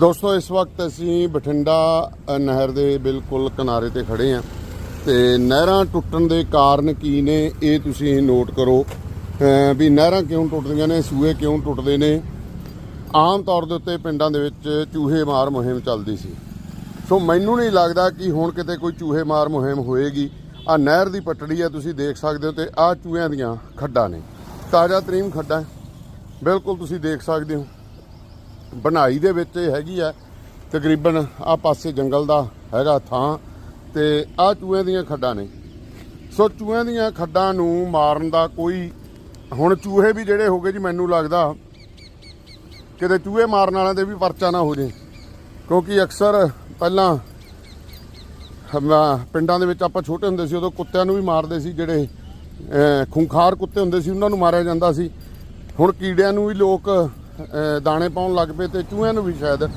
ਦੋਸਤੋ, ਇਸ ਵਕਤ ਅਸੀਂ ਬਠਿੰਡਾ ਨਹਿਰ ਦੇ ਬਿਲਕੁਲ ਕਿਨਾਰੇ ਤੇ ਖੜੇ ਆ ਤੇ ਨਹਿਰਾਂ ਟੁੱਟਣ ਦੇ ਕਾਰਨ ਕੀ ਨੇ ਇਹ ਤੁਸੀਂ ਨੋਟ ਕਰੋ ਵੀ ਨਹਿਰਾਂ ਕਿਉਂ ਟੁੱਟਦੀਆਂ ਨੇ, ਸੂਏ ਕਿਉਂ ਟੁੱਟਦੇ ਨੇ? ਆਮ ਤੌਰ ਦੇ ਉੱਤੇ ਪਿੰਡਾਂ ਦੇ ਵਿੱਚ ਚੂਹੇ ਮਾਰ ਮੁਹਿੰਮ ਚੱਲਦੀ ਸੀ। ਸੋ ਮੈਨੂੰ ਨਹੀਂ ਲੱਗਦਾ ਕਿ ਹੁਣ ਕਿਤੇ ਕੋਈ ਚੂਹੇ ਮਾਰ ਮੁਹਿੰਮ ਹੋਏਗੀ। ਆ ਨਹਿਰ ਦੀ ਪਟੜੀ ਆ, ਤੁਸੀਂ ਦੇਖ ਸਕਦੇ ਹੋ ਤੇ ਆ ਚੂਹਿਆਂ ਦੀਆਂ ਖੱਡਾਂ ਨੇ। ਤਾਜ਼ਾ ਤਰੀਮ ਖੱਡਾਂ, ਬਿਲਕੁਲ ਤੁਸੀਂ ਦੇਖ ਸਕਦੇ ਹੋ। ਬਣਾਈ ਦੇ ਵਿੱਚ ਹੈਗੀ ਆ, ਤਕਰੀਬਨ ਆ ਪਾਸੇ ਜੰਗਲ ਦਾ ਹੈਗਾ ਥਾਂ, ਤੇ ਆ ਚੂਹਿਆਂ ਦੀਆਂ ਖੱਡਾਂ ਨੇ। ਸੋ ਚੂਹਿਆਂ ਦੀਆਂ ਖੱਡਾਂ ਨੂੰ ਮਾਰਨ ਦਾ ਕੋਈ, ਹੁਣ ਚੂਹੇ ਵੀ ਜਿਹੜੇ ਹੋਗੇ ਜੀ, ਮੈਨੂੰ ਲੱਗਦਾ ਕਿਤੇ ਚੂਹੇ ਮਾਰਨ ਵਾਲਿਆਂ ਦੇ ਵੀ ਪਰਚਾ ਨਾ ਹੋ ਜੇ, ਕਿਉਂਕਿ ਅਕਸਰ ਪਹਿਲਾਂ ਪਿੰਡਾਂ ਦੇ ਵਿੱਚ ਆਪਾਂ ਛੋਟੇ ਹੁੰਦੇ ਸੀ, ਉਦੋਂ ਕੁੱਤਿਆਂ ਨੂੰ ਵੀ ਮਾਰਦੇ ਸੀ, ਜਿਹੜੇ ਖੁੰਖਾਰ ਕੁੱਤੇ ਹੁੰਦੇ ਸੀ, ਉਹਨਾਂ ਨੂੰ ਮਾਰਿਆ ਜਾਂਦਾ ਸੀ। ਹੁਣ ਕੀੜਿਆਂ ਨੂੰ ਵੀ ਲੋਕ ਦਾਣੇ ਪਾਉਣ ਲੱਗ ਪਏ ਤੇ ਚੂਹਿਆਂ ਨੂੰ ਵੀ ਸ਼ਾਇਦ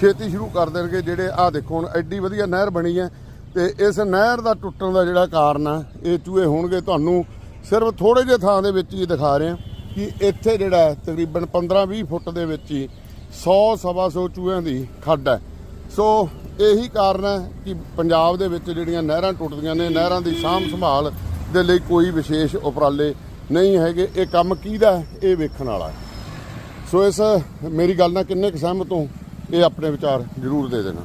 ਛੇਤੀ ਸ਼ੁਰੂ ਕਰ ਦੇਣਗੇ ਜਿਹੜੇ ਆਹ ਦੇਖੋ ਹੁਣ ਐਡੀ ਵਧੀਆ ਨਹਿਰ ਬਣੀ ਹੈ ਤੇ ਇਸ ਨਹਿਰ ਦਾ ਟੁੱਟਣ ਦਾ ਜਿਹੜਾ ਕਾਰਨ ਆ, ਇਹ ਚੂਹੇ ਹੋਣਗੇ। ਤੁਹਾਨੂੰ ਸਿਰਫ ਥੋੜੇ ਜਿਹੇ ਥਾਂ ਦੇ ਵਿੱਚ ਹੀ ਦਿਖਾ ਰਹੇ ਹਾਂ ਕਿ ਇੱਥੇ ਜਿਹੜਾ ਤਕਰੀਬਨ 15-20 ਫੁੱਟ ਦੇ ਵਿੱਚ ਹੀ 100 ਸਵਾ ਸੌ ਚੂਹਿਆਂ ਦੀ ਖੱਡ ਹੈ। ਸੋ ਇਹੀ ਕਾਰਨ ਹੈ ਕਿ ਪੰਜਾਬ ਦੇ ਵਿੱਚ ਜਿਹੜੀਆਂ ਨਹਿਰਾਂ ਟੁੱਟਦੀਆਂ ਨੇ, ਨਹਿਰਾਂ ਦੀ ਸਾਂਭ ਸੰਭਾਲ ਦੇ ਲਈ ਕੋਈ ਵਿਸ਼ੇਸ਼ ਉਪਰਾਲੇ ਨਹੀਂ ਹੈਗੇ। ਇਹ ਕੰਮ ਕਿਹਦਾ ਇਹ ਵੇਖਣ ਵਾਲਾ ਹੈ। ਸੋ ਇਸ, ਮੇਰੀ ਗੱਲ ਨਾਲ ਕਿੰਨੇ ਕੁ ਸਹਿਮਤ ਹੋ? ਇਹ ਆਪਣੇ ਵਿਚਾਰ ਜ਼ਰੂਰ ਦੇ ਦੇਣਾ।